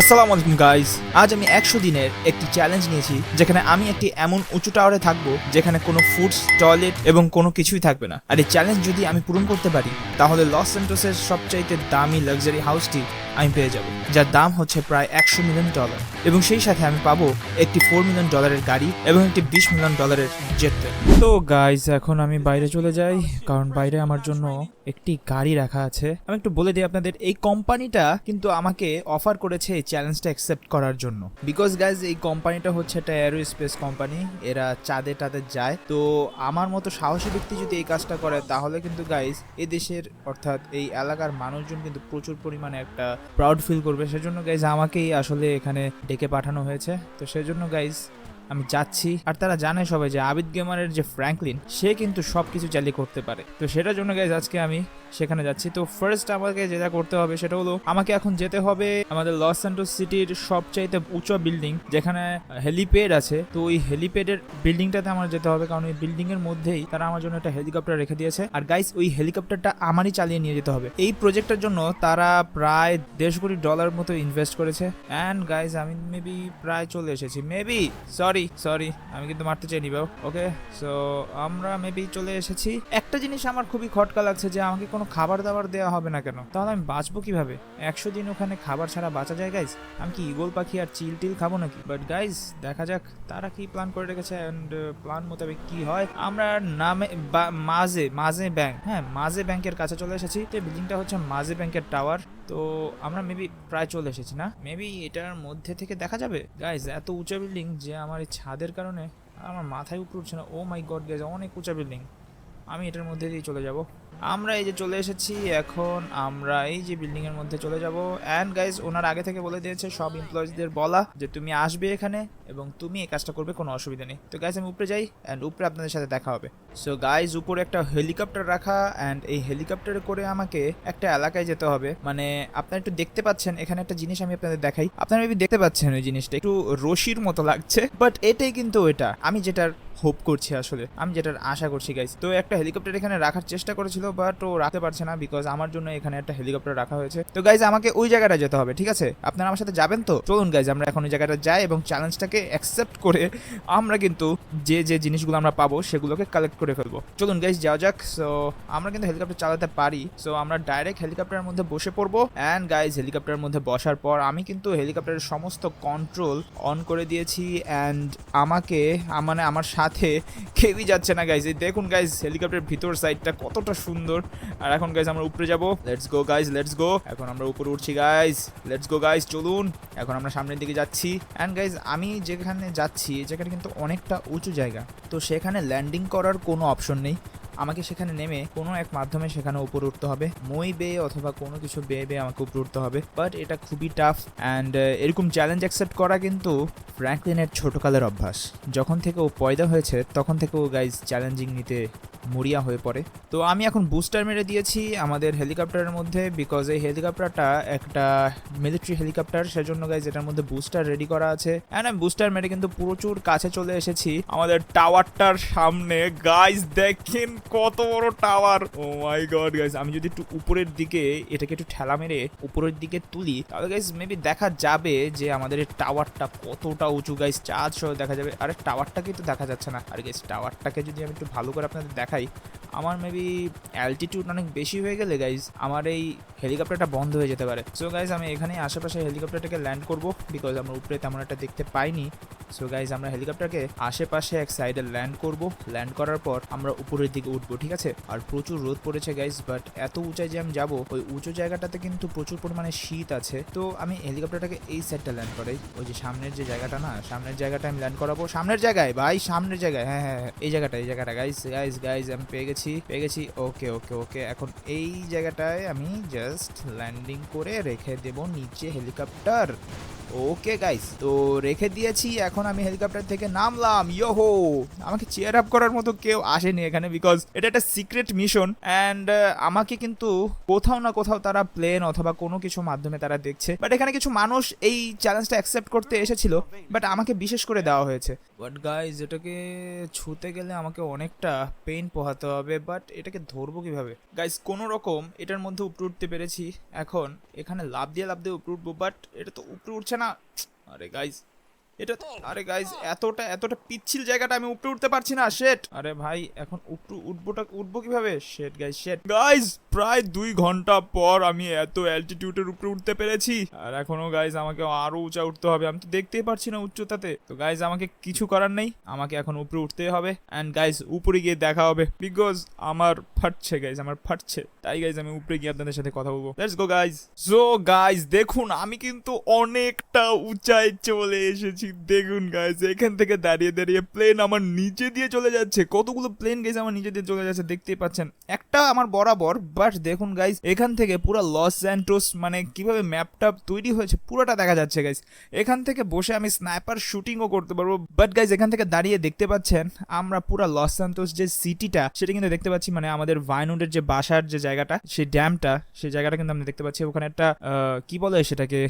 আসসালামু আলাইকুম গাইস আজ আমি একশো দিনের একটি চ্যালেঞ্জ নিয়েছি, যেখানে আমি একটি এমন উঁচু টাওয়ারে থাকব, যেখানে কোনো ফুডস টয়লেট এবং কোনো কিছুই থাকবে না। আর এই চ্যালেঞ্জ যদি আমি পূরণ করতে পারি, তাহলে লস সেন্টোসের সবচাইতে দামি লাক্সারি হাউসটি আমি পেয়ে যাব, যার দাম হচ্ছে প্রায় একশো মিলিয়ন ডলার এবং সেই সাথে আমি পাবো একটি ফোর মিলিয়ন ডলারের গাড়ি এবং একটি বিশ মিলিয়ন ডলারের জেট তো গাইস এখন আমি বাইরে চলে যাই, কারণ বাইরে আমার জন্য একটি গাড়ি রাখা আছে। আমি একটু বলে দিই আপনাদের, এই কোম্পানিটা কিন্তু আমাকে অফার করেছে চ্যালেঞ্জটা অ্যাকসেপ্ট করার জন্য। বিকজ গাইজ এই কোম্পানিটা হচ্ছে একটা অ্যারোস্পেস কোম্পানি এরা চাঁদে টাদে যায়। তো আমার মতো সাহসী ব্যক্তি যদি এই কাজটা করে, তাহলে কিন্তু গাইজ এই দেশের অর্থাৎ এই এলাকার মানুষজন কিন্তু প্রচুর পরিমাণে একটা প্রাউড ফিল করবে। সেজন্য গাইজ আমাকেই আসলে এখানে ডেকে পাঠানো হয়েছে। তো সেজন্য গাইজ আমি যাচ্ছি। আর তারা জানে সবাই যে আবিদ গেমারের যে ফ্র্যাঙ্কলিন সে কিন্তু সব কিছু চালিয়ে করতে পারে। তো সেটার জন্য গাইজ আজকে আমি সেখানে যাচ্ছি। তো ফার্স্ট আমাকে যেটা করতে হবে সেটা হলো, আমাকে এখন যেতে হবে আমাদের লস অ্যান্টোস সিটির সবচাইতে উঁচু বিল্ডিং যেখানে হেলিপ্যাড আছে। তো ওই হেলিপ্যাডের বিল্ডিংটাতে আমার যেতে হবে, কারণ ওই বিল্ডিং এর মধ্যেই তারা আমার জন্য একটা হেলিকপ্টার রেখে দিয়েছে। আর গাইস ওই হেলিকপ্টারটা আমারই চালিয়ে নিয়ে যেতে হবে। এই প্রজেক্টের জন্য তারা প্রায় দেড়শো কোটি ডলার মতো ইনভেস্ট করেছে। অ্যান্ড গাইস আমি মেবি প্রায় চলে এসেছি। মেবি সরি সরি আমি কিন্তু মারতে চাইনি, বাবু। ওকে সো আমরা মেবি চলে এসেছি। একটা জিনিস আমার খুবই খটকা লাগছে যে আমাকে কোনো খাবার দাবার দেওয়া হবে না কেন? তাহলে আমি বাঁচবো কীভাবে? একশো দিন ওখানে খাবার ছাড়া বাঁচা যায় গাইস আমি কি ইগল পাখি আর চিল টিল খাব নাকি? বাট গাইজ দেখা যাক তারা কি প্ল্যান করে রেখেছে অ্যান্ড প্ল্যান মোতাবেক কি হয়। আমরা নামে মাঝে মাঝে ব্যাংক হ্যাঁ মাঝে ব্যাংকের কাছে চলে এসেছি। তো বিল্ডিংটা হচ্ছে মাঝে ব্যাংকের টাওয়ার তো আমরা মেবি প্রায় চলে এসেছি, না? মেবি এটার মধ্যে থেকে দেখা যাবে? গাইজ এত উঁচা বিল্ডিং যে আমার এই ছাদের কারণে আমার মাথায় উপরে উঠছে না। ও মাই গড গাইজ অনেক উঁচা বিল্ডিং আমি এটার মধ্যে দিয়ে চলে যাব। আমরা এই যে চলে এসেছি, এখন আমরা এই যে বিল্ডিং এর মধ্যে চলে যাব। অ্যান্ড গাইজ ওনার আগে থেকে বলে দিয়েছে সব এমপ্লয়িজদের বলা যে তুমি আসবে এখানে এবং তুমি এই কাজটা করবে, কোনো অসুবিধা নেই। তো গাইজ আমি উপরে যাই অ্যান্ড উপরে আপনাদের সাথে দেখা হবে। সো গাইজ উপরে একটা হেলিকপ্টার রাখা অ্যান্ড এই হেলিকপ্টারে করে আমাকে একটা এলাকায় যেতে হবে। মানে আপনারা একটু দেখতে পাচ্ছেন, এখানে একটা জিনিস আমি আপনাদের দেখাই। আপনারা মেবি দেখতে পাচ্ছেন ওই জিনিসটা, একটু রশির মতো লাগছে। বাট এটাই কিন্তু এটা। আমি যেটার হোপ করছি আসলে, আমি যেটার আশা করছি গাইজ তো একটা হেলিকপ্টার এখানে রাখার চেষ্টা করেছিল বাট ও রাখতে পারছে না বিকজ আমার জন্য এখানে একটা হেলিকপ্টার রাখা হয়েছে। তো গাইজ আমাকে ওই জায়গাটা যেতে হবে, ঠিক আছে? আপনারা আমার সাথে যাবেন তো? চলুন গাইজ আমরা এখন ওই জায়গাটা যাই এবং চ্যালেঞ্জটাকে অ্যাকসেপ্ট করে আমরা কিন্তু যে যে জিনিসগুলো আমরা পাবো সেগুলোকে কালেক্ট করে ফেলব। চলুন গাইজ যাওয়া যাক। সো আমরা কিন্তু হেলিকপ্টার চালাতে পারি। সো আমরা ডাইরেক্ট হেলিকপ্টারের মধ্যে বসে পড়ব। অ্যান্ড গাইজ হেলিকপ্টারের মধ্যে বসার পর আমি কিন্তু হেলিকপ্টারের সমস্ত কন্ট্রোল অন করে দিয়েছি। অ্যান্ড আমাকে মানে আমার সাথে কেউই যাচ্ছে না গাইজ দেখুন গাইজ হেলিকপ্টারের ভিতর সাইডটা কতটা সুন্দর আর এখন গাইজ আমরা উপরে যাব। Let's go guys let's go এখন আমরা উপরে উঠছি গাইজ লেটস গো গাইজ চলুন। এখন আমরা সামনের দিকে যাচ্ছি। অ্যান্ড গাইজ আমি যেখানে যাচ্ছি যেখানে কিন্তু অনেকটা উঁচু জায়গা। তো সেখানে ল্যান্ডিং করার কোনো অপশন নেই। আমাকে সেখানে নেমে কোনো এক মাধ্যমে সেখানে উপরে উঠতে হবে। মই বেয়ে অথবা কোনো কিছু বেয়ে বেয়ে আমাকে উপরে উঠতে হবে। বাট এটা খুবই টাফ অ্যান্ড এরকম চ্যালেঞ্জ অ্যাকসেপ্ট করা কিন্তু ফ্র্যাঙ্কলিনের ছোটকালের অভ্যাস। যখন থেকে ও পয়দা হয়েছে, তখন থেকে ও গাইজ চ্যালেঞ্জিং নিতে মরিয়া হয়ে পড়ে। তো আমি এখন বুস্টার মেরে দিয়েছি আমাদের হেলিকপ্টারের মধ্যে বিকজ এই হেলিকপ্টারটা একটা মিলিটারি হেলিকপ্টার সেজন্য গাইজ এটার মধ্যে বুস্টার রেডি করা আছে। অ্যান্ড আমি বুস্টার মেরে কিন্তু প্রচুর কাছে চলে এসেছি আমাদের টাওয়ারটার সামনে। গাইজ দেখেন কত বড় tower oh my god guys আমি যদি একটু উপরের দিকে এটাকে একটু ঠেলা মেরে উপরের দিকে তুলি, তাহলে গাইজ মেবি দেখা যাবে যে আমাদের এই টাওয়ারটা কতটা উঁচু। গাইজ চাঁদ সহ দেখা যাবে। আরে টাওয়ারটাকে তো দেখা যাচ্ছে না। আর গাইজ টাওয়ারটাকে যদি আমি একটু ভালো করে আপনাদের দেখাই আমার মেবি অ্যালটিটিউড অনেক বেশি হয়ে গেলে গাইজ আমার এই হেলিকপ্টারটা বন্ধ হয়ে যেতে পারে। সো গাইজ আমি এখানেই আশেপাশে হেলিকপ্টারটাকে ল্যান্ড করব বিকজ আমরা উপরে তেমন একটা দেখতে পাইনি। সো গাইজ আমরা হেলিকপ্টারকে আশেপাশে এক সাইডে ল্যান্ড করব। ল্যান্ড করার পর আমরা উপরের দিকে উঠবো ঠিক আছে? আর প্রচুর রোদ পড়েছে গাইজ বাট এত উঁচায় যে আমি যাব ওই উঁচু জায়গাটাতে কিন্তু প্রচুর পরিমাণে শীত আছে। তো আমি হেলিকপ্টারটাকে এই সাইডটা ল্যান্ড করাই। ওই যে সামনের যে জায়গাটা না সামনের জায়গাটা আমি ল্যান্ড করাবো। সামনের জায়গায় ভাই সামনের জায়গায় হ্যাঁ হ্যাঁ হ্যাঁ, এই জায়গাটা এই জায়গাটা গাইজ গাইজ গাইজ আমি পেয়ে গেছি। পেয়ে গেছি। ওকে ওকে ওকে এখন এই জায়গাটায় আমি জাস্ট ল্যান্ডিং করে রেখে দেব নিচে হেলিকপ্টার ওকে গাইস তো রেখে দিয়েছি, এখন আমি হেলিকপ্টার থেকে নামলাম। ইয়োহো আমাকে চেয়ার আপ করার মতো কেউ আসেনি এখানে বিকজ এটা একটা সিক্রেট মিশন অ্যান্ড আমাকে কিন্তু কোথাও না কোথাও তারা প্লেন অথবা কোনো কিছু মাধ্যমে তারা দেখছে। বাট এখানে কিছু মানুষ এই চ্যালেঞ্জটা অ্যাকসেপ্ট করতে এসেছিল বাট আমাকে বিশেষ করে দেওয়া হয়েছে। বাট গাইজ এটাকে ছুতে গেলে আমাকে অনেকটা পেন পোহাতে হবে বাট এটাকে ধরবো কীভাবে? গাইজ কোনো রকম এটার মধ্যে উপরে উঠতে পেরেছি। এখন এখানে লাভ দিয়ে লাভ দিয়ে উপরে উঠবো বাট এটা তো উপরে উঠছে না। আরে গাইজ এটা আরে গাইজ এতটা এতটা পিচ্ছিল জায়গাটা আমি উপরে উঠতে পারছি না শেট আরে ভাই এখন উপরে উঠবোটা উঠবো কীভাবে? শেট গাইজ শেট গাইজ প্রায় দুই ঘণ্টা পর আমি এত অ্যালটিটিউডের উপরে উঠতে পেরেছি। আর এখনও গাইজ আমাকে আরও উঁচা উঠতে হবে। আমি তো দেখতেই পারছি না উচ্চতাতে। তো গাইজ আমাকে কিছু করার নেই। আমাকে এখন উপরে উঠতেই হবে। অ্যান্ড গাইজ উপরে গিয়ে দেখা হবে। বিকজ আমার ফাটছে গাইজ আমার ফাটছে। তাই গাইজ আমি উপরে গিয়ে আপনাদের সাথে কথা বলব। Let's go guys so guys দেখুন আমি কিন্তু অনেকটা উঁচাই চলে এসেছি। দেখুন গাইজ এখান থেকে দাঁড়িয়ে দাঁড়িয়ে প্লেন আমার নিচে দিয়ে চলে যাচ্ছে। কতগুলো প্লেন গাইজ আমার নিচে দিয়ে চলে যাচ্ছে দেখতেই পাচ্ছেন। একটা আমার বরাবর বাট দেখুন গাইজ এখান থেকে পুরো লস অ্যান্টোস মানে কীভাবে ম্যাপটা তৈরি হয়েছে, পুরোটা দেখা যাচ্ছে গাইজ এখান থেকে বসে আমি স্নাইপার শুটিংও করতে পারব। বাট গাইজ এখান থেকে দাঁড়িয়ে দেখতে পাচ্ছেন, আমরা পুরো লস স্যান্টোস যে সিটিটা সেটা কিন্তু দেখতে পাচ্ছি মানে আমাদের ভাইনুডের যে বাসার যে জায়গাটা, সেই ড্যামটা সেই জায়গাটা কিন্তু আমরা দেখতে পাচ্ছি। ওখানে একটা কি বলে সেটাকে?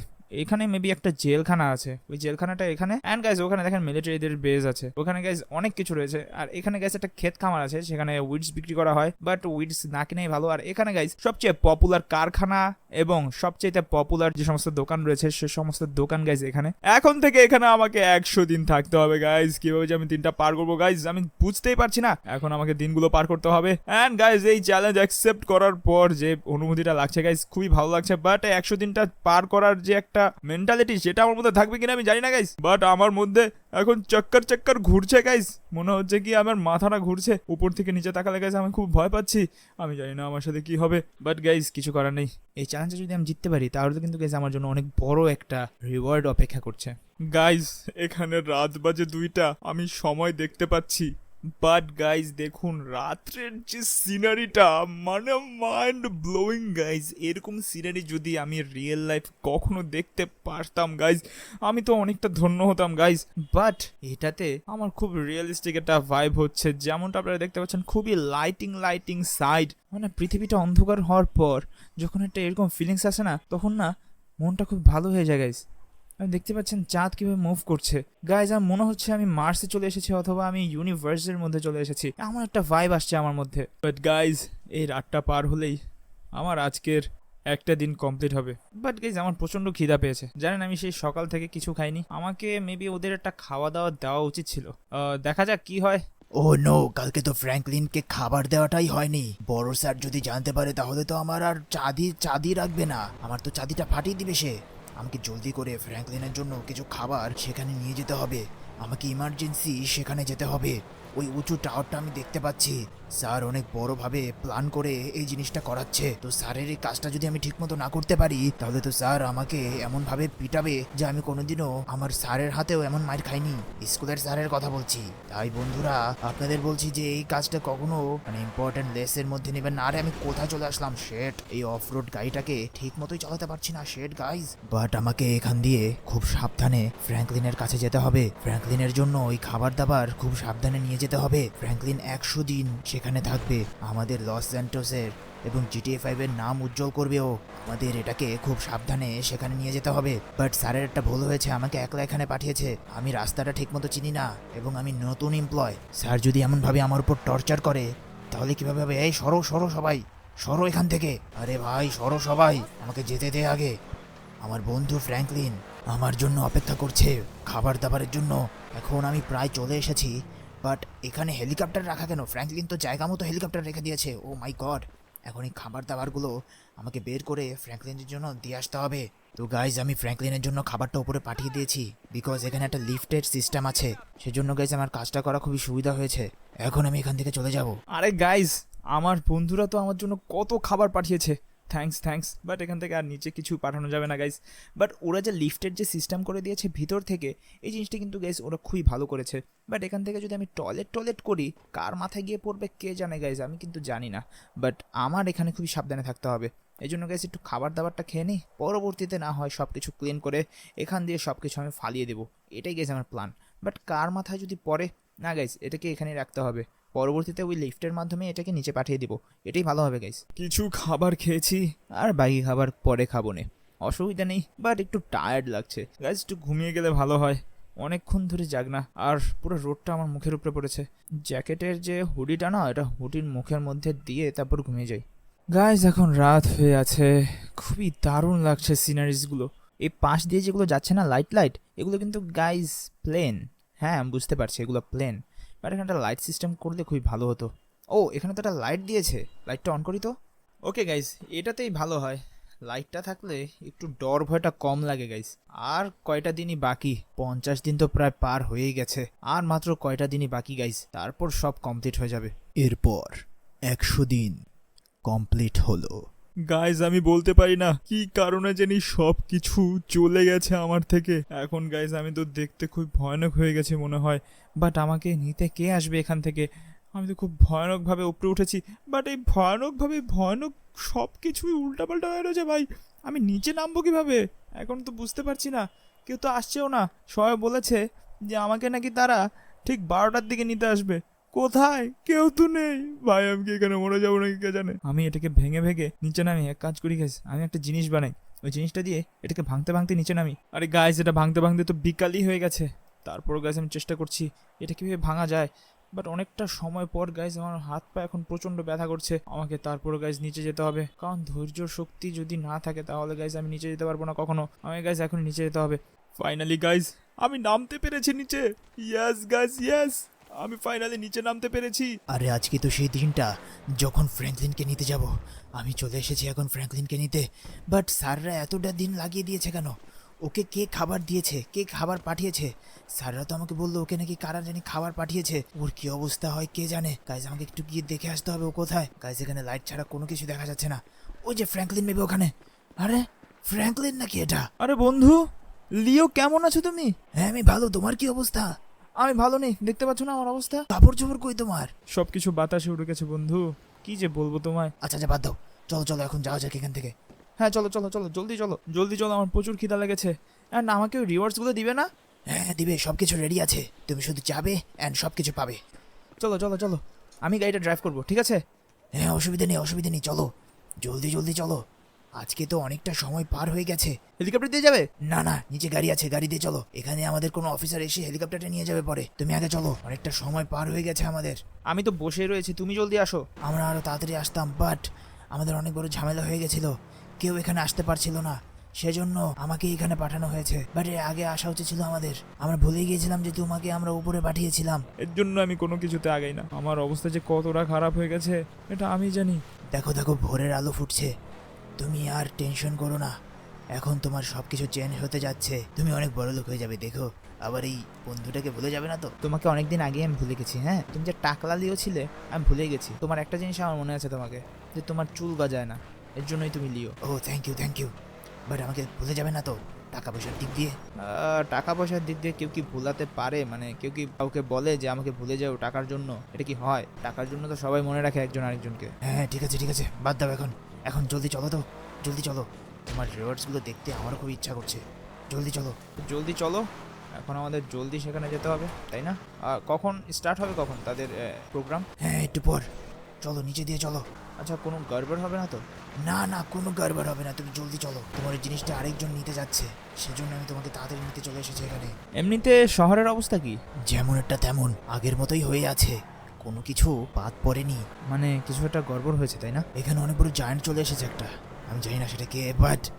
এখানে মেবি একটা জেলখানা আছে। ওই জেলখানাটা এখানে। অ্যান্ড গাইজ ওখানে দেখেন মিলিটারিদের বেজ আছে। ওখানে গাইজ অনেক কিছু রয়েছে। আর এখানে গাইজ একটা ক্ষেত খামার আছে, সেখানে উইডস বিক্রি করা হয়। বাট উইডস না কিনেই ভালো। আর এখানে গাইজ সবচেয়ে পপুলার কারখানা এবং সবচেয়ে পপুলার যে সমস্ত দোকান রয়েছে, সে সমস্ত দোকান গাইজ এখানে। এখন থেকে এখানে আমাকে একশো দিন থাকতে হবে গাইজ কীভাবে যে আমি দিনটা পার করব গাইজ আমি বুঝতেই পারছি না। এখন আমাকে দিনগুলো পার করতে হবে। অ্যান্ড গাইজ এই চ্যালেঞ্জ অ্যাকসেপ্ট করার পর যে অনুভূতিটা লাগছে গাইজ খুবই ভালো লাগছে। বাট একশো দিনটা পার করার যে একটা মেন্টালিটি সেটা আমার মধ্যে থাকবে কিনা আমি জানি না গাইজ বাট আমার মধ্যে এখন চক্কর চক্কর ঘুরছে গাইস মনে হচ্ছে কি আমার মাথাটা ঘুরছে। উপর থেকে নিচে তাকালে গাইস আমি খুব ভয় পাচ্ছি। আমি জানি না আমার সাথে কি হবে। বাট গাইস কিছু করার নেই। এই চ্যালেঞ্জে যদি আমি জিততে পারি তাহলে তো কিন্তু গাইস আমার জন্য অনেক বড় একটা রিওয়ার্ড অপেক্ষা করছে। গাইস এখানে রাত বাজে দুইটা। আমি সময় দেখতে পাচ্ছি। বাট গাইজ দেখুন, রাত্রের যে সিনারিটা মানে মাইন্ড ব্লোয়িং গাইজ এরকম সিনারি যদি আমি রিয়েল লাইফ কখনো দেখতে পারতাম গাইজ আমি তো অনেকটা ধন্য হতাম গাইজ বাট এটাতে আমার খুব রিয়েলিস্টিক একটা ভাইব হচ্ছে। যেমনটা আপনারা দেখতে পাচ্ছেন, খুবই লাইটিং লাইটিং সাইড মানে পৃথিবীটা অন্ধকার হওয়ার পর, যখন একটা এরকম ফিলিংস আসে না, তখন না মনটা খুব ভালো হয়ে যায় গাইজ আপনি দেখতে পাচ্ছেন চাঁদ কীভাবে মুভ করছে। গাইজ আমার মনে হচ্ছে আমি মার্সে চলে এসেছি অথবা আমি ইউনিভার্সের মধ্যে চলে এসেছি। আমার একটা ভাইব আসছে আমার মধ্যে। বাট গাইজ এই রাতটা পার হলেই আমার আজকের একটা দিন কমপ্লিট হবে। বাট গাইজ আমার প্রচণ্ড খিদা পেয়েছে। জানেন, আমি সেই সকাল থেকে কিছু খাইনি। আমাকে মেবি ওদের একটা খাওয়া দাওয়া দেওয়া উচিত ছিল। দেখা যাক কি হয়। ও নো কালকে তো ফ্র্যাঙ্কলিনকে খাবার দেওয়াটাই হয়নি। বড় স্যার যদি জানতে পারে, তাহলে তো আমার আর চাঁদি চাঁদি রাখবে না। আমার তো চাঁদিটা ফাটিয়ে দিবে সে। আমাকে জলদি করে ফ্র্যাঙ্কলিনের জন্য কিছু খাবার সেখানে নিয়ে যেতে হবে। আমাকে ইমার্জেন্সি সেখানে যেতে হবে। ওই উঁচু টাওয়ারটা আমি দেখতে পাচ্ছি। স্যার অনেক বড়ভাবে প্ল্যান করে এই জিনিসটা করাচ্ছে। তো স্যারের এই কাজটা যদি আমি ঠিকমতো না করতে পারি, তাহলে তো স্যার আমাকে এমনভাবে পিটাবে যে আমি কোনোদিনও আমার স্যারের হাতেও এমন মার খাইনি। স্কুলের স্যারের কথা বলছি। তাই বন্ধুরা, আপনাদের বলছি যে এই কাজটা কখনো মানে ইম্পর্টেন্ট লেসের মধ্যে নেবেন না। আরে আমি কোথায় চলে আসলাম? শেট এই অফ রোড গাড়িটাকে ঠিক মতোই চালাতে পারছি না। শেট গাইজ বাট আমাকে এখান দিয়ে খুব সাবধানে ফ্র্যাঙ্কলিনের কাছে যেতে হবে। ফ্র্যাঙ্কলিনের জন্য ওই খাবার দাবার খুব সাবধানে নিয়ে যেতে হবে। ফ্র্যাঙ্কলিন একশো দিন সেখানে থাকবে। আমাদের লস স্যান্টোসের এবং জিটিএ ফাইভের নাম উজ্জ্বল করবে ও আমাদের এটাকে খুব সাবধানে সেখানে নিয়ে যেতে হবে। বাট স্যারের একটা ভুল হয়েছে, আমাকে একলা এখানে পাঠিয়েছে। আমি রাস্তাটা ঠিকমতো চিনি না এবং আমি নতুন এমপ্লয়। স্যার যদি এমনভাবে আমার উপর টর্চার করে, তাহলে কীভাবে হবে? এই, সরো সরো সবাই। সরো এখান থেকে। আরে ভাই, সরো সবাই। আমাকে যেতে দে আগে। আমার বন্ধু ফ্র্যাঙ্কলিন আমার জন্য অপেক্ষা করছে। খাবার দাবারের জন্য। এখন আমি প্রায় চলে এসেছি। বাট এখানে হেলিকপ্টার রাখা কেন? ফ্র্যাঙ্কলিন তো জায়গা মতো হেলিকপ্টার রেখে দিয়েছে। ও মাই গড এখন এই খাবার দাবারগুলো আমাকে বের করে ফ্র্যাঙ্কলিনের জন্য দিয়ে আসতে হবে। তো গাইজ আমি ফ্র্যাঙ্কলিনের জন্য খাবারটা উপরে পাঠিয়ে দিয়েছি। বিকজ এখানে একটা লিফটের সিস্টেম আছে। সেজন্য গাইজ আমার কাজটা করা খুবই সুবিধা হয়েছে। এখন আমি এখান থেকে চলে যাব। আরে গাইজ আমার বন্ধুরা তো আমার জন্য কত খাবার পাঠিয়েছে। থ্যাঙ্কস থ্যাঙ্কস বাট এখান থেকে আর নিচে কিছু পাঠানো যাবে না গাইস বাট ওরা যে লিফটের যে সিস্টেম করে দিয়েছে ভিতর থেকে, এই জিনিসটা কিন্তু গাইস ওরা খুবই ভালো করেছে। বাট এখান থেকে যদি আমি টয়লেট টয়লেট করি, কার মাথায় গিয়ে পড়বে কে জানে গাইজ আমি কিন্তু জানি না। বাট আমার এখানে খুবই সাবধানে থাকতে হবে। এই জন্য গাইস একটু খাবার দাবারটা খেয়ে নিই। পরবর্তীতে না হয় সব কিছু ক্লিন করে এখান দিয়ে সব কিছু আমি ফালিয়ে দেবো। এটাই গেছে আমার প্ল্যান বাট কার মাথায় যদি পড়ে, না গাইস এটাকে এখানে রাখতে হবে। পরবর্তীতে ওই লিফটের মাধ্যমে এটাকে নিচে পাঠিয়ে দিব। এটাই ভালো হবে গাইস কিছু খাবার খেয়েছি। আর বাকি খাবার পরে খাব নে। অসুবিধা নেই বাট একটু টায়ার্ড লাগছে। গাইস একটু ঘুমিয়ে গেলে ভালো হয়। অনেকক্ষণ ধরে জাগ না আর পুরো রোডটা আমার মুখের উপরে পড়েছে। জ্যাকেটের যে হুডিটা না এটা হুডির মুখের মধ্যে দিয়ে তারপর ঘুমিয়ে যাই। গাইস এখন রাত হয়ে আছে। খুবই দারুণ লাগছে সিনারিজগুলো এই পাশ দিয়ে যেগুলো যাচ্ছে না লাইট লাইট এগুলো কিন্তু গাইজ প্লেন হ্যাঁ আমি বুঝতে পারছি এগুলো প্লেন বাট এখানে একটা লাইট সিস্টেম করলে খুবই ভালো হতো। ও, এখানে তো একটা লাইট দিয়েছে। লাইটটা অন করি তো? ওকে গাইজ এটাতেই ভালো হয়। লাইটটা থাকলে একটু ডর ভয়টা কম লাগে গাইজ আর কয়টা দিনই বাকি? পঞ্চাশ দিন তো প্রায় পার হয়েই গেছে। আর মাত্র কয়টা দিনই বাকি গাইজ তারপর সব কমপ্লিট হয়ে যাবে। এরপর একশো দিন কমপ্লিট হলো। গাইজ আমি বলতে পারি না কি কারণে জানি সব কিছু চলে গেছে আমার থেকে। এখন গাইজ আমি তো দেখতে খুব ভয়ানক হয়ে গেছে মনে হয়। বাট আমাকে নিতে কে আসবে এখান থেকে? আমি তো খুব ভয়ানকভাবে উপরে উঠেছি। বাট এই ভয়ানকভাবে ভয়ানক সব কিছুই উল্টাপাল্টা হয়ে রয়েছে ভাই। আমি নিচে নামবো কীভাবে? এখন তো বুঝতে পারছি না। কেউ তো আসছেও না। সবাই বলেছে যে আমাকে নাকি তারা ঠিক বারোটার দিকে নিতে আসবে। কোথায়? কেউ তো নেই। ভাই, আমি কি এখানে মরে যাব নাকি কে জানে? আমি এটাকে ভেঙে ভেঙে নিচে নামি এক কাজ করি গেছে আমি একটা জিনিস বানাই। ওই জিনিসটা দিয়ে এটাকে ভাঙতে ভাঙতে নিচে নামি। আরে গাইজ এটা ভাঙতে ভাঙতে তো বিকালই হয়ে গেছে। তারপর গাইজ আমি চেষ্টা করছি এটা কীভাবে ভাঙা যায়। বাট অনেকটা সময় পর গাইজ আমার হাত পা এখন প্রচণ্ড ব্যথা করছে। আমাকে তারপর গাইজ নিচে যেতে হবে। কারণ ধৈর্য শক্তি যদি না থাকে, তাহলে গাইজ আমি নিচে যেতে পারব না কখনো। আমাকে গাইজ এখন নিচে যেতে হবে। ফাইনালি গাইজ আমি নামতে পেরেছি নিচে। ইয়াস গাইজ ইয়েস আমি ফাইনালি নিচে নামতে পেরেছি। আরে আজকে তো সেই দিনটা যখন ফ্র্যাঙ্কলিনকে নিতে যাব। আমি চলে এসেছি এখন ফ্র্যাঙ্কলিনকে নিতে। বাট স্যাররা এতটা দিন লাগিয়ে দিয়েছে কেন? ওকে কে খাবার দিয়েছে? কে খাবার পাঠিয়েছে? স্যাররা তো আমাকে বলল ওকে নাকি কারা জানি খাবার পাঠিয়েছে। ওর কি অবস্থা হয় কে জানে? গাইজ আমাকে একটু গিয়ে দেখে আসতে হবে ও কোথায়। গাইজ এখানে লাইট ছাড়া কোনো কিছু দেখা যাচ্ছে না। ওই যে ফ্র্যাঙ্কলিন মেবে ওখানে। আরে ফ্র্যাঙ্কলিন নাকি এটা? আরে বন্ধু লিও কেমন আছো তুমি? হ্যাঁ আমি ভালো। তোমার কি অবস্থা? আমি ভালো নেই দেখতে পাচ্ছ না আমার অবস্থা? কাপড় চোপড় কই তোমার? সব কিছু বাতাসে উড়ে গেছে বন্ধু। কি যে বলব তোমায়? আচ্ছা আচ্ছা বাদ দাও। চলো চলো এখন যাওয়া যাক এখান থেকে। হ্যাঁ চলো চলো চলো জলদি চলো জলদি চলো আমার প্রচুর খিদা লেগেছে। অ্যান্ড আমাকে ওই রিওয়ার্ডসগুলো দিবে না? হ্যাঁ দিবে সব কিছু রেডি আছে। তুমি শুধু যাবে অ্যান্ড সব কিছু পাবে। চলো চলো চলো আমি গাড়িটা ড্রাইভ করব ঠিক আছে? হ্যাঁ অসুবিধা নেই অসুবিধা নেই চলো। জলদি জলদি চলো। আজকে তো অনেকটা সময় পার হয়ে গেছে। হেলিকপ্টার দিয়ে যাবে? না না নিচে গাড়ি আছে গাড়ি দিয়ে চলো। এখানে আমাদের কোনো অফিসার এসে হেলিকপ্টারটা নিয়ে যাবে পরে। তুমি আগে চলো অনেকটা সময় পার হয়ে গেছে আমাদের। আমি তো বসে রয়েছি তুমি জলদি আসো। আমরা আরও তাড়াতাড়ি আসতাম বাট আমাদের অনেক বড় ঝামেলা হয়ে গেছিল। কেউ এখানে আসতে পারছিল না। সেজন্য আমাকে এখানে পাঠানো হয়েছে। বাট এর আগে আসা উচিত ছিল আমাদের। আমরা ভুলে গিয়েছিলাম যে তোমাকে আমরা উপরে পাঠিয়েছিলাম। এর জন্য আমি কোনো কিছুতে আগাই না। আমার অবস্থা যে কতটা খারাপ হয়ে গেছে এটা আমি জানি। দেখো দেখো ভোরের আলো ফুটছে। তুমি আর টেনশন করো না। এখন তোমার সব কিছু চেঞ্জ হতে যাচ্ছে। তুমি অনেক বড় লোক হয়ে যাবে দেখো। আবার এই বন্ধুটাকে ভুলে যাবে না তো? তোমাকে অনেকদিন আগে আমি ভুলে গেছি হ্যাঁ? তুমি যে টাকলা লিও ছিলে আমি ভুলে গেছি। তোমার একটা জিনিস আমার মনে আছে তোমাকে যে তোমার চুল গজায় না। এর জন্যই তুমি Leo. Oh thank you thank you but আমাকে ভুলে যাবে না তো? টাকা পয়সার দিক দিয়ে? টাকা পয়সার দিক দিয়ে কেউ কি ভুলাতে পারে? মানে কেউ কি কাউকে বলে যে আমাকে ভুলে যাও টাকার জন্য? এটা কি হয়? টাকার জন্য তো সবাই মনে রাখে একজন আরেকজনকে। হ্যাঁ হ্যাঁ ঠিক আছে ঠিক আছে। বাদ দাও এখন। এখন জলদি চলো তো জলদি চলো। তোমার রিওয়ার্ডসগুলো দেখতে আমারও খুব ইচ্ছা করছে। জলদি চলো। জলদি চলো। এখন আমাদের জলদি সেখানে যেতে হবে তাই না? আর কখন স্টার্ট হবে কখন তাদের প্রোগ্রাম হ্যাঁ একটু পর। চলো নিচে দিয়ে চলো। আচ্ছা কোনো গড়বড় হবে না তো? না না কোনো গড়বড় হবে না। তুমি জলদি চলো। তোমার এই জিনিসটা আরেকজন নিতে যাচ্ছে। সেজন্য আমি তোমাকে তাড়াতাড়ি নিতে চলে এসেছি এখানে। এমনিতে শহরের অবস্থা কি? যেমন একটা তেমন আগের মতোই হয়ে আছে। কোনো কিছু বাদ পড়েনি। মানে কিছু একটা গড়বড় হয়েছে তাই না? এখানে অনেক বড় জায়েন্ট চলে এসেছে একটা। আমি জানি না সেটা কে বাট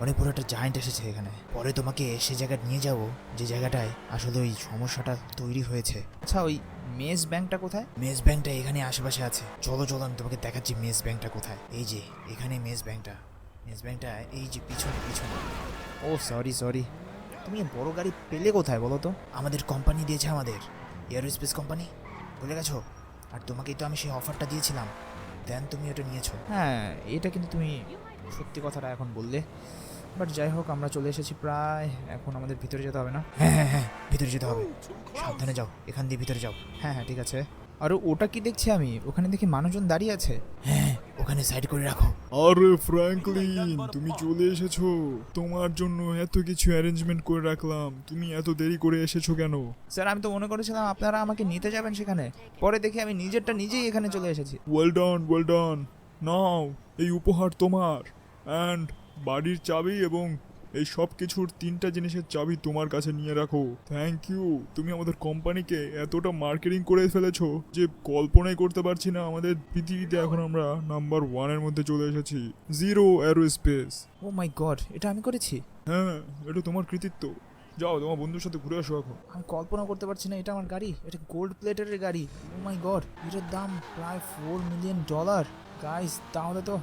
অনেক বড় একটা জায়েন্ট এসেছে এখানে। পরে তোমাকে সে জায়গায় নিয়ে যাব যে জায়গাটায় আসলে ওই সমস্যাটা তৈরি হয়েছে। আচ্ছা ওই মেস ব্যাংকটা কোথায়? মেস ব্যাংকটা এখানে আশেপাশে আছে। চলো চলো আমি তোমাকে দেখাচ্ছি মেস ব্যাংকটা কোথায়। এই যে এখানে মেস ব্যাংকটা। মেস ব্যাংকটা এই যে পিছনে পিছনে। ও সরি সরি তুমি বড় গাড়ি পেলে কোথায় বলো তো? আমাদের কোম্পানি দিয়েছে আমাদের। এয়ারোস্পেস কোম্পানি ভুলে গেছো? আর তোমাকেই তো আমি সেই অফারটা দিয়েছিলাম। দেন তুমি ওটা নিয়েছো। হ্যাঁ এটা কিন্তু তুমি সত্যি কথাটা এখন বললে। বাট যাই হোক আমরা চলে এসেছি প্রায়। এখন আমাদের ভিতরে যেতে হবে না। হ্যাঁ হ্যাঁ হ্যাঁ ভিতরে যেতে হবে। সাবধানে যাও এখান দিয়ে ভিতরে যাও। হ্যাঁ হ্যাঁ ঠিক আছে। আর ওটা কি দেখছি আমি? ওখানে দেখি মানুষজন দাঁড়িয়ে আছে। হ্যাঁ ওখানে সাইড করে রাখো। আরে ফ্র্যাঙ্কলিন তুমি চলে এসেছ। তোমার জন্য এত কিছু অ্যারেঞ্জমেন্ট করে রাখলাম। তুমি এত দেরি করে এসেছ কেন? স্যার আমি তো মনে করেছিলাম আপনারা আমাকে নিতে যাবেন সেখানে। পরে দেখি আমি নিজেরটা নিজেই এখানে চলে এসেছি। ওয়েল ডান ওয়েল ডান নাও এই উপহার তোমার। অ্যান্ড বাড়ির চাবি এবং এই সব কিছুর তিনটা জিনিসের চাবি তোমার কাছে নিয়ে রাখো। থ্যাংক ইউ তুমি আমাদের কোম্পানিকে এতটা মার্কেটিং করে ফেলেছো যে কল্পনাই করতে পারছি না আমাদের পৃথিবীতে এখন আমরা নাম্বার ওয়ানের মধ্যে চলে এসেছি। Zero arrow space oh my god এটা আমি করেছি? হ্যাঁ এটা তোমার কৃতিত্ব। যাও তোমার বন্ধুর সাথে ঘুরে আসো এখন। আমি কল্পনা করতে পারছি না এটা আমার গাড়ি। এটা গোল্ড প্লেটের গাড়ি? ও মাই গড এটার দাম প্রায় ফোর মিলিয়ন ডলার গাইস তাহলে তো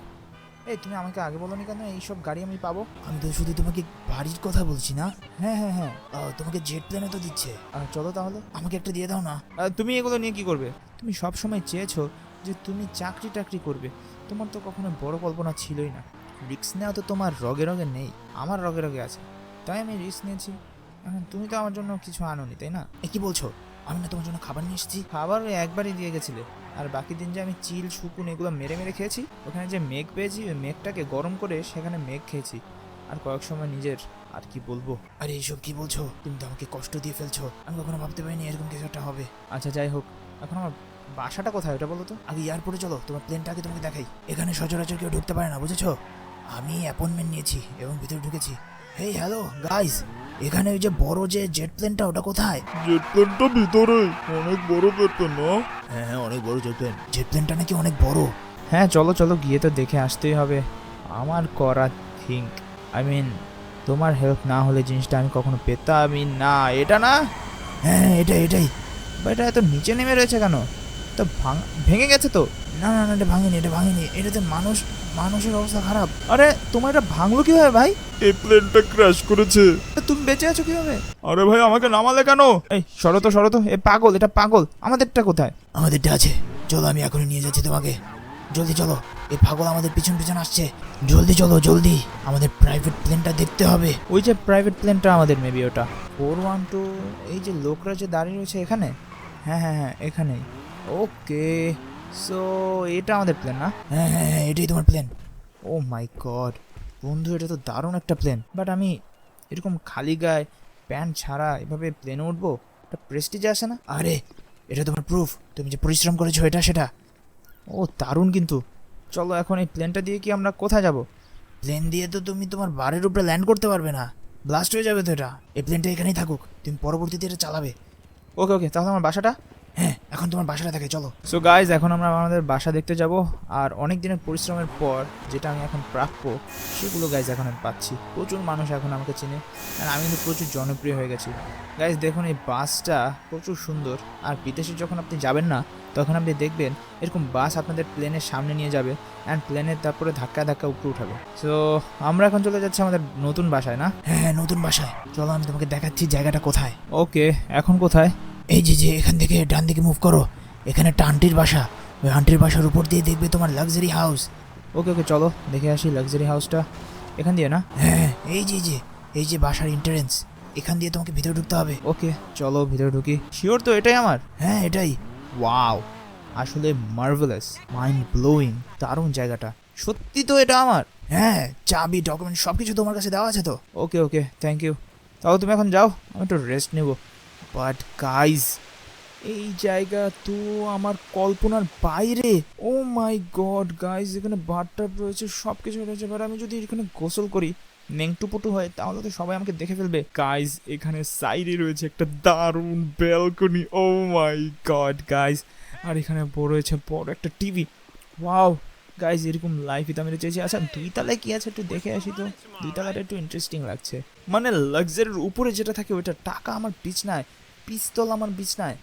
এই তুমি আমাকে আগে বলোনি কেন? এইসব গাড়ি আমি পাবো। আমি তো শুধু তোমাকে বাড়ির কথা বলছি না। হ্যাঁ হ্যাঁ হ্যাঁ। তোমাকে জেট প্লেনে তো দিচ্ছে। আর চলো তাহলে। আমাকে একটা দিয়ে দাও না। তুমি এগুলো নিয়ে কি করবে? তুমি সব সময় চেয়েছো যে তুমি চাকরি টাকরি করবে। তোমার তো কখনো বড় কল্পনা ছিলই না। রিস্ক নেওয়া তো তোমার রগে রগে নেই। আমার রগে রগে আছে। তাই আমি রিস্ক নিয়েছি। এখন তুমি তো আমার জন্য কিছু আনোনি তাই না? এ কি বলছো? আমি না তোমার জন্য খাবার নিয়ে এসেছি? খাবার একবারই দিয়ে গেছিলে। আর বাকি দিন যে আমি চিল শুকুন এগুলো মেরে মেরে খেয়েছি ওখানে যে মেঘ পেয়েছি ওই মেঘটাকে গরম করে সেখানে মেঘ খেয়েছি। আর কয়েক সময় নিজের আর কি বলব? আরে এইসব কি বলছো? তুমি তো আমাকে কষ্ট দিয়ে ফেলছো। আমি কখনো ভাবতে পারিনি এরকম কিছু একটা হবে। আচ্ছা যাই হোক। এখন আমার বাসাটা কোথায় ওটা বলো তো? আগে এয়ারপোর্টে চলো তোমার প্লেনটা আগে তোমাকে দেখাই। এখানে সচরাচর কেউ ঢুকতে পারে না বুঝেছ? আমি অ্যাপয়েন্টমেন্ট নিয়েছি এবং ভিতরে ঢুকেছি। হেই হ্যালো গাইস এখানে ওই যে বড় যে জেট প্লেনটা ওটা কোথায়? জেট প্লেনটা ভিতরে। অনেক বড় জেট প্লেন না? হ্যাঁ হ্যাঁ অনেক বড় জেট প্লেন জেট প্লেনটা নাকি অনেক বড়। হ্যাঁ চলো চলো গিয়ে তো দেখে আসতেই হবে। আমার করা থিঙ্ক আই মিন তোমার হেল্প না হলে জিনিসটা আমি কখনো পেতামই না। এটা না? হ্যাঁ হ্যাঁ, এটাই এটাই। বা এটা এত নিচে নেমে রয়েছে কেন? তো ভাঙ ভেঙে গেছে তো? না না না এটা ভাঙেনি এটা ভাঙেনি। এটাতে মানুষ মানুষের অবস্থা খারাপ। আরে তোমার এটা ভাঙলো কীভাবে ভাই? এই প্লেনটা ক্র্যাশ করেছে। তুমি বেঁচে আছো কীভাবে? আরে ভাই আমাকে নামালে কেন? এই শরত শরত এ পাগল এটা পাগল। আমাদেরটা কোথায়? আমাদেরটা আছে। চলো আমি এখনই নিয়ে যাচ্ছি তোমাকে। জলদি চলো। এই পাগল আমাদের পিছন পিছন আসছে। জলদি চলো জলদি। আমাদের প্রাইভেট প্লেনটা দেখতে হবে। ওই যে প্রাইভেট প্লেনটা আমাদের মেবি ওটা। ফোর ওয়ান টু এই যে লোকরা যে দাঁড়িয়ে রয়েছে এখানে? হ্যাঁ হ্যাঁ হ্যাঁ এখানেই। ওকে সো এটা আমাদের প্লেন না? হ্যাঁ হ্যাঁ হ্যাঁ এটাই তোমার প্লেন ও মাই গড বন্ধু, এটা তো দারুণ একটা প্লেন বাট আমি এরকম খালি গায়ে প্যান্ট ছাড়া এভাবে প্লেনে উঠবো? একটা প্রেস্টিজ আসে না? আরে, এটা তোমার প্রুফ তুমি যে পরিশ্রম করেছ এটা, সেটা। ও, দারুণ কিন্তু। চলো এখন এই প্লেনটা দিয়ে কি আমরা কোথায় যাব? প্লেন দিয়ে তো তুমি তোমার বাড়ির উপরে ল্যান্ড করতে পারবে না। ব্লাস্ট হয়ে যাবে তো এটা। এই প্লেনটা এখানেই থাকুক। তুমি পরবর্তীতে এটা চালাবে। ওকে ওকে তাহলে আমার বাসাটা হ্যাঁ এখন তোমার বাসাটা থাকে চলো। সো গাইজ এখন আমরা আমাদের বাসা দেখতে যাব আর অনেক দিনের পরিশ্রমের পর যেটা আমি এখন প্রাপ্য সেগুলো গাইজ এখন আমি পাচ্ছি। প্রচুর মানুষ এখন আমাকে চিনে আর আমি কিন্তু প্রচুর জনপ্রিয় হয়ে গেছি। গাইজ দেখুন এই বাসটা প্রচুর সুন্দর আর বিদেশে যখন আপনি যাবেন না তখন আপনি দেখবেন এরকম বাস আপনাদের প্লেনের সামনে নিয়ে যাবে অ্যান্ড প্লেনের তারপরে ধাক্কা ধাক্কা উপরে উঠাবে। সো আমরা এখন চলে যাচ্ছি আমাদের নতুন বাসায় না? হ্যাঁ হ্যাঁ নতুন বাসায়। চলো আমি তোমাকে দেখাচ্ছি জায়গাটা কোথায়। ওকে এখন কোথায়? এই যে যে এখান থেকে ডান দিকে মুভ করো। এখানে একটা আন্টির বাসা। ওই আন্টির বাসার উপর দিয়ে দেখবে তোমার লাক্সারি হাউস ওকে ওকে চলো দেখে আসি লাক্সারি হাউসটা এখান দিয়ে না? হ্যাঁ এই যে যে এই যে বাসার এন্ট্রান্স এখান দিয়ে তোমাকে ভিতরে ঢুকতে হবে। ওকে চলো ভিতরে ঢুকি। শিওর তো এটাই আমার? হ্যাঁ এটাই। ওয়াও আসলে মার্ভেলাস মাইন্ড ব্লোয়িং দারুণ জায়গাটা। সত্যি তো এটা আমার? হ্যাঁ চাবি ডকুমেন্ট সব কিছু তোমার কাছে দেওয়া আছে তো। ওকে ওকে থ্যাংক ইউ তাহলে তুমি এখন যাও আমি একটু রেস্ট নেব। বাট গাইজ এই জায়গা তো আমার কল্পনার বাইরে। ও মাই গড গাইজ এখানে বাথটাব রয়েছে সব কিছু রয়েছে। বাট আমি যদি এখানে গোসল করি নেংটুপুটু হয়, তাহলে তো সবাই আমাকে দেখে ফেলবে। গাইজ এখানে সাইডে রয়েছে একটা দারুণ balcony oh my god guys আর এখানে বড় রয়েছে বড় একটা টিভি ওয়াও গাইজ এরকম লাইফই তো আমি চেয়েছি। আচ্ছা দুই তলায় কি আছে একটু দেখে আসি তো? দুই তলাটা একটু ইন্টারেস্টিং লাগছে। মানে লাক্সারির উপরে যেটা থাকে, ওইটা টাকা আমার বিছনায় পিস্তল আমার বিছনায়।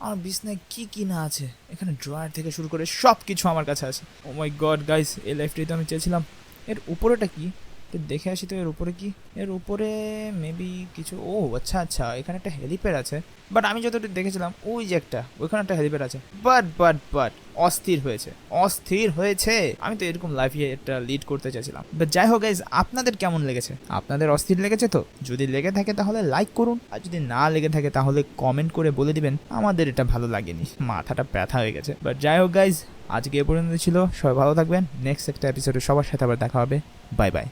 আমার বিছনায় কি কি না আছে? এখানে ড্রয়ার থেকে শুরু করে সব কিছু আমার কাছে আছে। ও মাই গড গাইস এই লাইফটাই তো আমি চেয়েছিলাম। এর উপরেটা কি? একটু দেখে আসি তো, এর উপরে কি? এর উপরে মেবি কিছু, ও আচ্ছা আচ্ছা এখানে একটা হেলিপ্যাড আছে। বাট আমি যতটুকু দেখেছিলাম, ওই যে একটা, ওইখানে একটা হেলিপ্যাড আছে। বাট বাট বাট অস্থির হয়েছে অস্থির হয়েছে। আমি তো এরকম লাইফে একটা লিড করতে চাইছিলাম। বাট যাই হোক গাইজ আপনাদের কেমন লেগেছে? আপনাদের অস্থির লেগেছে তো? যদি লেগে থাকে তাহলে লাইক করুন। আর যদি না লেগে থাকে তাহলে কমেন্ট করে বলে দিবেন। আমাদের এটা ভালো লাগেনি, মাথাটা ব্যথা হয়ে গেছে। বাট যাই হোক গাইজ আজকে এ পর্যন্ত ছিল। সবাই ভালো থাকবেন। নেক্সট একটা এপিসোডে সবার সাথে আবার দেখা হবে। Bye bye